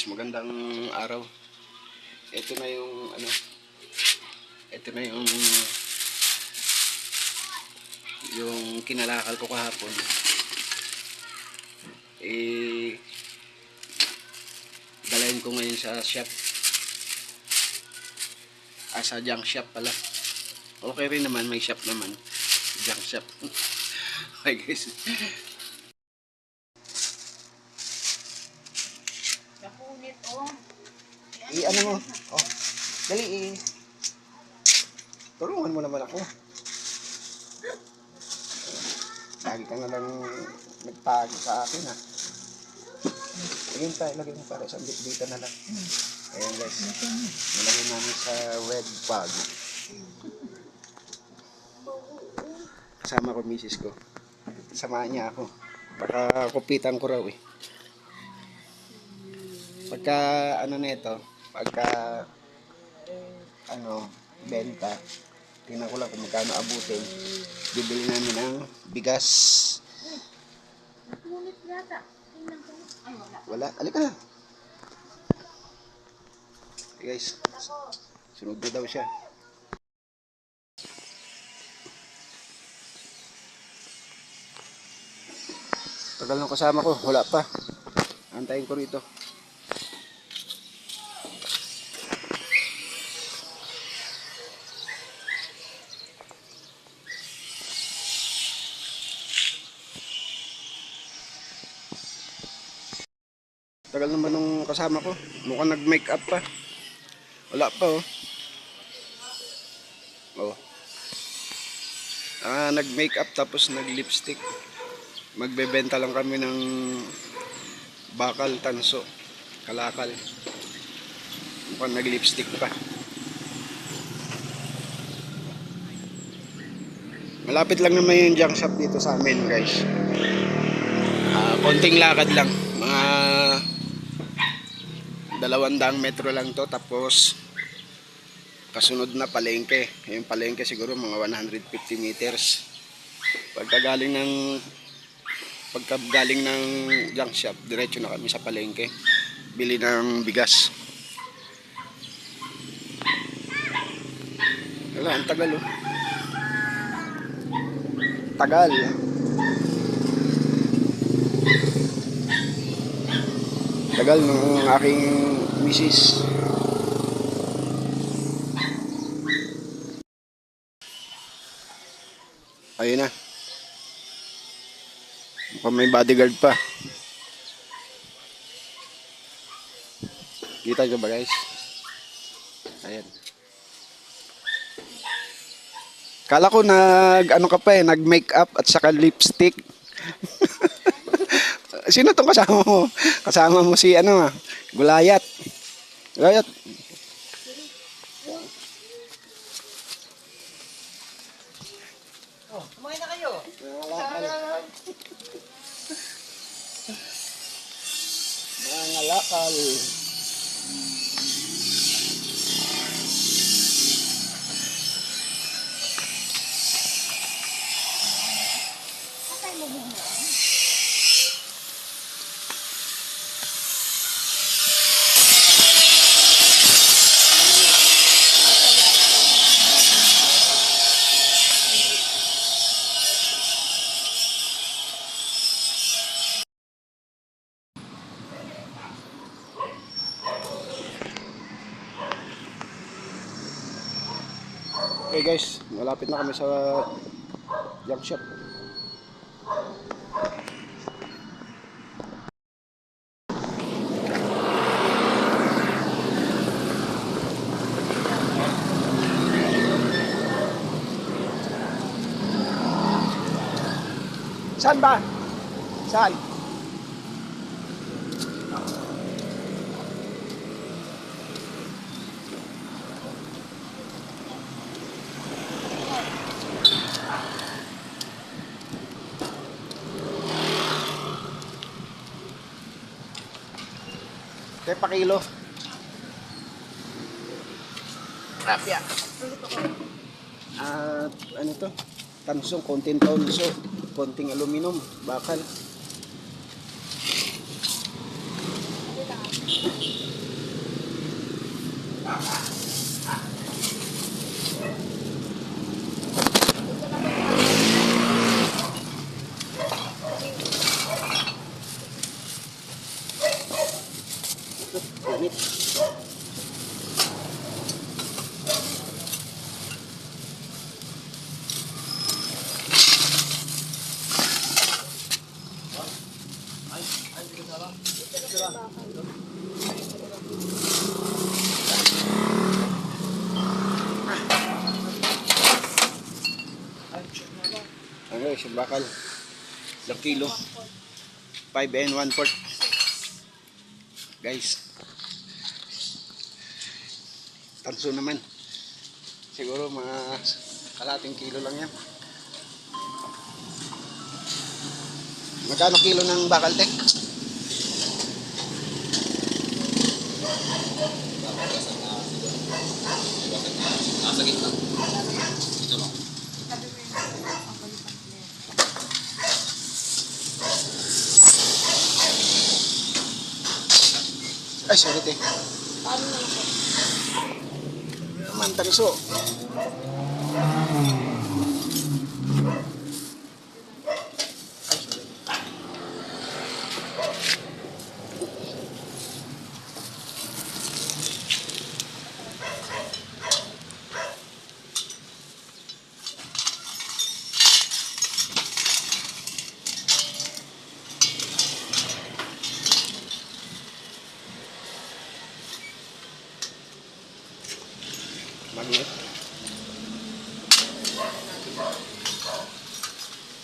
guys, magandang araw. Ito na yung ano, ito na yung yung kinalakal ko kahapon. Eh, dalayin ko ngayon sa shop. Ah, sa junk shop pala. Okay rin naman, may shop naman. Junk shop. okay guys. Ano mo? Oh. Dali i. Tulungan mo naman ako. Lagi ka na lang nagtagi sa akin ha. Ayun tayo, lagay mo para sa dito na lang. Ayan guys. Nalagay namin sa red bag. Kasama ko misis ko. Samahan niya ako. Baka kupitan ko raw eh. Pagka ano nito, pagka ano, benta, tingnan ko lang kung magkano abutin. Bibili namin ng bigas. Wala. Alika na. Okay guys, sunod na daw siya. Tagal ng kasama ko, wala pa. Antayin ko rito. Tagal naman nung kasama ko. Mukhang nag-make up pa. Wala pa oh. Oh. Ah, nag-make up tapos nag-lipstick. Magbebenta lang kami ng bakal, tanso, kalakal. Mukhang nag-lipstick pa. Malapit lang naman yung junk shop dito sa amin, guys. Ah, konting lakad lang. Daang metro lang to tapos kasunod na palengke. Yung palengke siguro mga 150 meters. Pagka galing ng pagka galing ng junk shop diretso na kami sa palengke. Bili ng bigas. Wala ang tagal oh. Tagal tagal ng aking misis. Ayun na. Mukhang may bodyguard pa. Kita nyo ba guys? Ayan. Kala ko nag ano ka pa eh, nag makeup at saka lipstick. Sino tong kasama mo? Kasama mo si ano ah, Gulayat. Gulayat. Oh, kumain na kayo. Mga lakal. Malapit na kami sa junk shop. Saan ba? Saan? Kaya pa kilo. Rapya. At ano to? Tansong, konting tonso, konting aluminum, bakal. guys yung bakal. Ilang kilo? 5 and 1 fourth. Guys. Tanso naman. Siguro mga kalating kilo lang yan. Magkano kilo ng bakal tek? Nasa gitna. Ay, sorry te. Paano na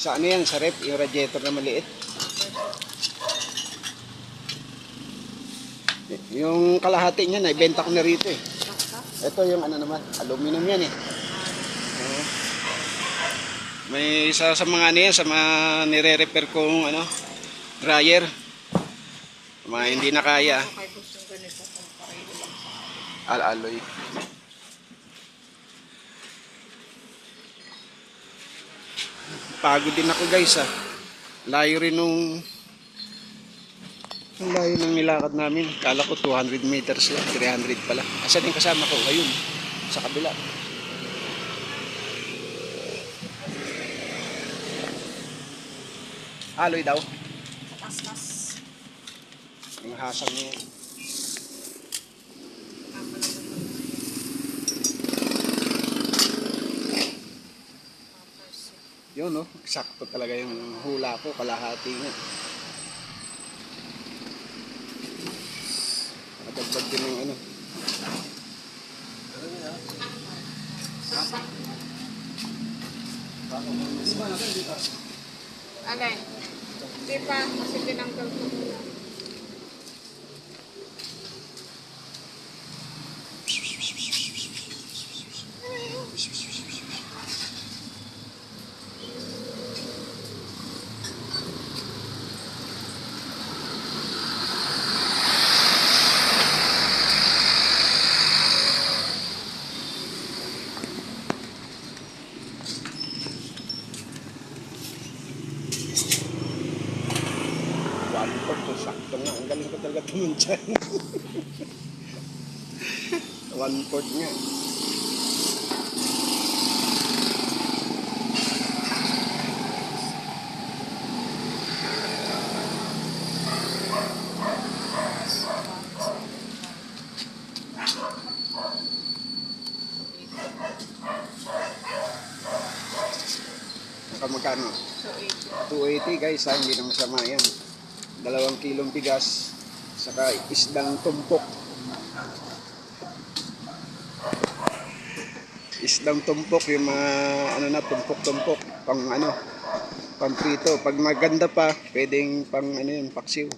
Sa ano yan? Sa rep, yung radiator na maliit. Yung kalahati niya, naibenta ko na rito eh. Ito yung ano naman, aluminum yan eh. May isa sa mga ano yan, sa mga nire-repair kong ano, dryer. Mga hindi na kaya, al-alloy. Pagod din ako guys ah. Layo rin nung ang layo ng nilakad namin. Kala ko 200 meters lang, 300 pala. Asan yung kasama ko? Ayun, sa kabila. Aloy daw. Kaskas. Yung hasang niya. Yun no, sakto talaga yung hula ko, kalahati nga. Nakadagdag din yung ano. Alay. Di pa, kasi tinanggal ko. Fourth, so sakto nga. Ang galing ko talaga tumingin dyan. One fourth nga. Saka magkano? So, 80. 280 guys ha, hindi na masama yan. Dalawang kilong bigas, saka isdang tumpok. Isdang tumpok, yung mga ano na, tumpok-tumpok, pang ano, pang prito. Pag maganda pa, pwedeng pang ano yun, paksiw.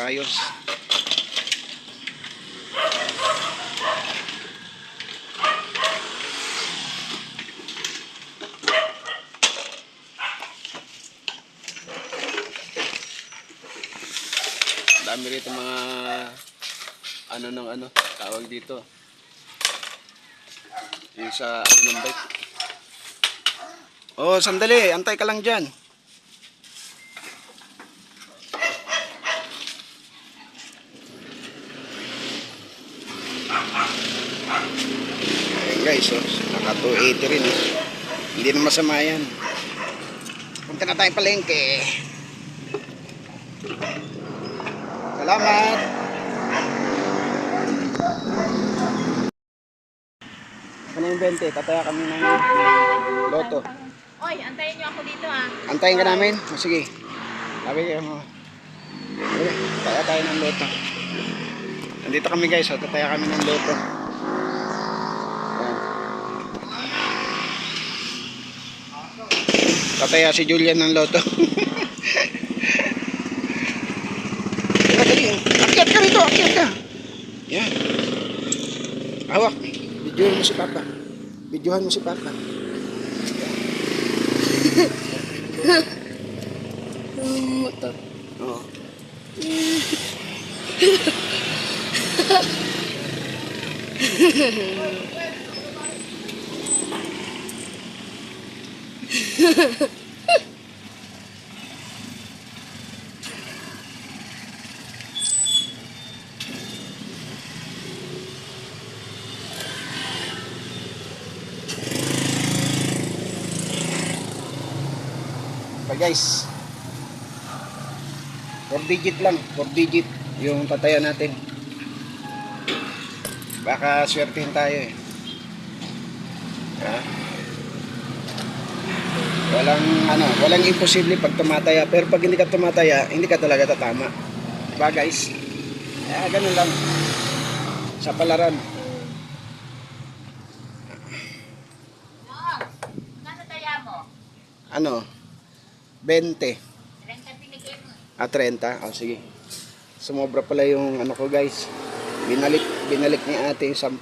Nag-ayos. Dami rito mga ano ng ano, tawag dito. Yung sa ano ng bike. Oh, sandali, antay ka lang diyan. Ayan guys, oh, 280 rin. Eh. Hindi na masama yan. Punta na tayong palengke. Salamat! Ano yung 20? Tataya kami ng loto. Oy, antayin niyo ako dito ah. Antayin ka namin? O, sige. Sabi kayo mo. Taya tayo ng loto. Nandito kami guys, o. Tataya kami ng loto. Tataya si Julian ng loto. Tara, dali. Akyat ka rito, akyat ka. Yan. Hawak. Videohan mo si Papa. Videohan mo si Papa. Oo. Pa guys. 4 digit lang, 4 digit yung tataya natin. Baka swertihin tayo eh. Ha? Walang ano, walang imposible pag tumataya, pero pag hindi ka tumataya, hindi ka talaga tatama. Diba guys? Eh, ganun lang. Sa palaran. Ano? 20. Renta binigay mo. Ah, 30? Oh, sige. Sumobra pala yung ano ko guys. Binalik, binalik ni ate yung 10.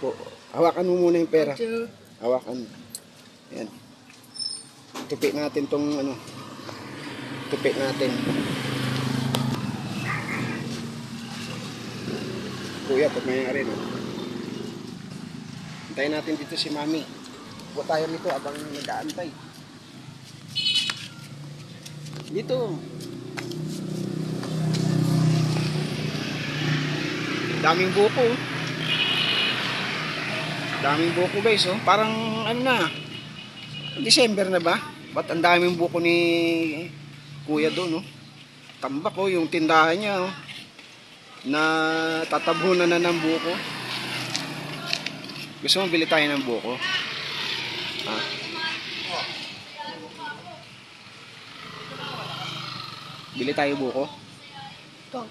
Hawakan mo muna yung pera. Hawakan. Yan. Tupi natin tong ano. Tupi natin. Kuya, pag mayayari no. Hintayin natin dito si Mami. Upo tayo nito abang nag-aantay. Dito. Daming buko. Daming buko guys, oh. Parang ano na. December na ba? Ba't ang daming buko ni Kuya doon, oh. Tambak, oh, yung tindahan niya, oh. Na tatabunan na ng buko. Gusto mo bili tayo ng buko? Ha? Bili tayo buko?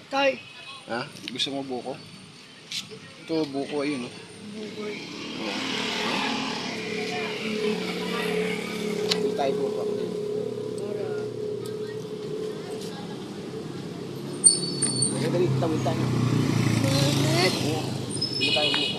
Tay. Ha? Gusto mo buko? Ito buko ayun, oh. Oo. Bili tayo buko. Dali, tawid tayo. Oo. Bili tayo buko.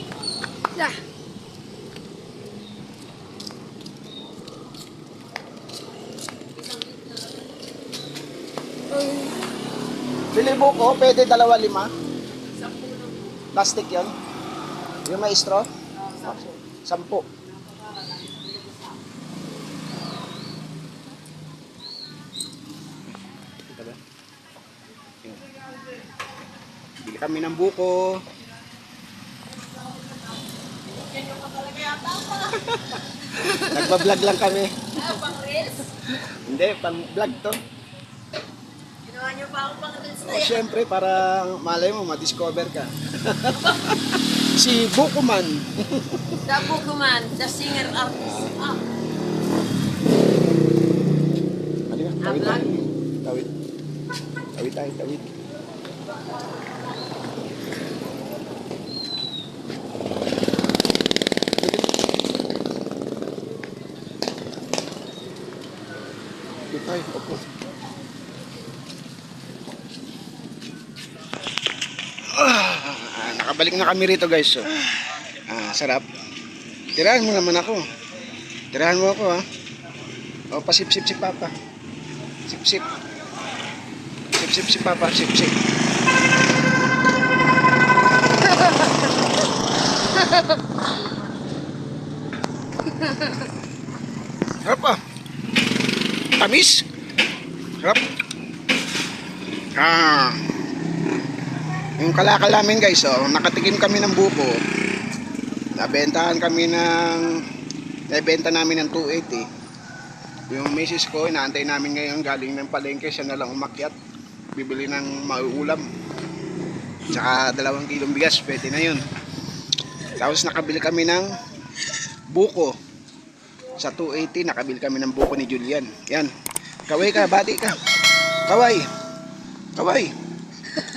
Bili buko, pwede dalawa lima. Plastic yon. Yung may straw? Yun. Bili kami ng buko. Nagbablog lang kami. Reels? Hindi, pang vlog to. Ako pang reels O, syempre, para malay mo, ma-discover ka. si Bukuman. The Boogeyman, the singer artist. Ah, Halika, tawid tayo. Tawid. Tawid tayo, tawid. Dito tayo, opo. Ah, nakabalik na kami rito guys. So. Ah, sarap. Tirahan mo naman ako. Tirahan mo ako ha. O, pasip-sip si Papa. Sip-sip. Sip-sip si Papa, sip-sip. Harap ah. Tamis. Harap. Ah. Yung kalakal namin guys, oh, nakatikim kami ng buko. Nabentahan kami ng nabenta namin ng 280. Yung misis ko, inaantay namin ngayon galing ng palengke, siya na lang umakyat. Bibili ng mauulam. Tsaka dalawang kilong bigas, pwede na yun. Tapos nakabili kami ng buko. Sa 280, nakabil kami ng buko ni Julian. Yan. Kaway ka, bati ka. Kaway. Kaway.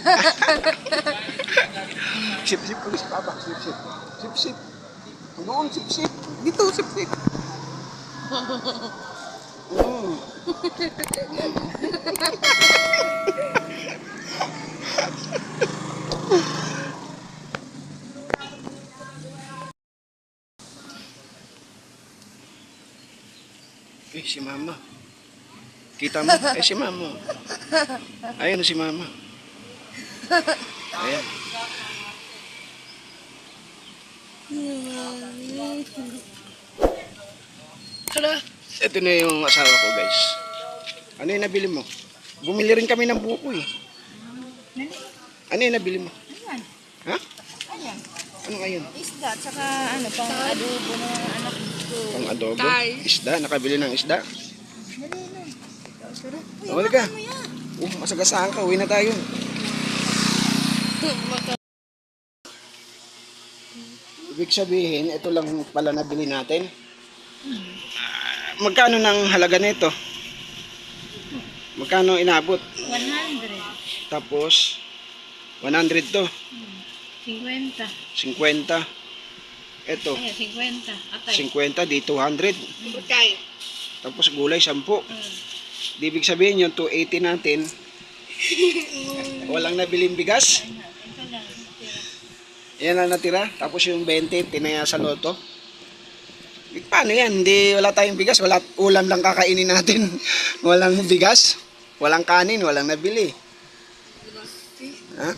sip, sip, pulis papa. Sip, sip. Sip, sip. Doon, sip, sip. Dito, sip, sip. Mm. Eh, si mama. Kita mo? Eh, si mama. Ayan si mama. Ayan. Hala. Ito na yung asawa ko, guys. Ano yung nabili mo? Bumili rin kami ng buko eh. Ano yung nabili mo? Ayan. Ha? Ayan. Ano ngayon? Isda, tsaka ano, pang adobo ng anak ko. Pang adobo? Isda? Nakabili ng isda? Dali na. Awal ka. Oh, masagasaan ka. Uwi na tayo. Ibig sabihin, ito lang pala nabili natin. Ah, magkano ng halaga nito? Magkano inabot? 100. Tapos, 100 to. 50. 50. Ito, Ayan, 50. Atay. 50 di 200. Atay. Tapos gulay 10. Di ibig sabihin yung 280 natin. Walang nabiling bigas. Yan lang natira. Tapos yung 20, tinaya sa loto. Eh, Paano yan? Hindi, wala tayong bigas. Wala, ulam lang kakainin natin. walang bigas. Walang kanin. Walang nabili. Ha?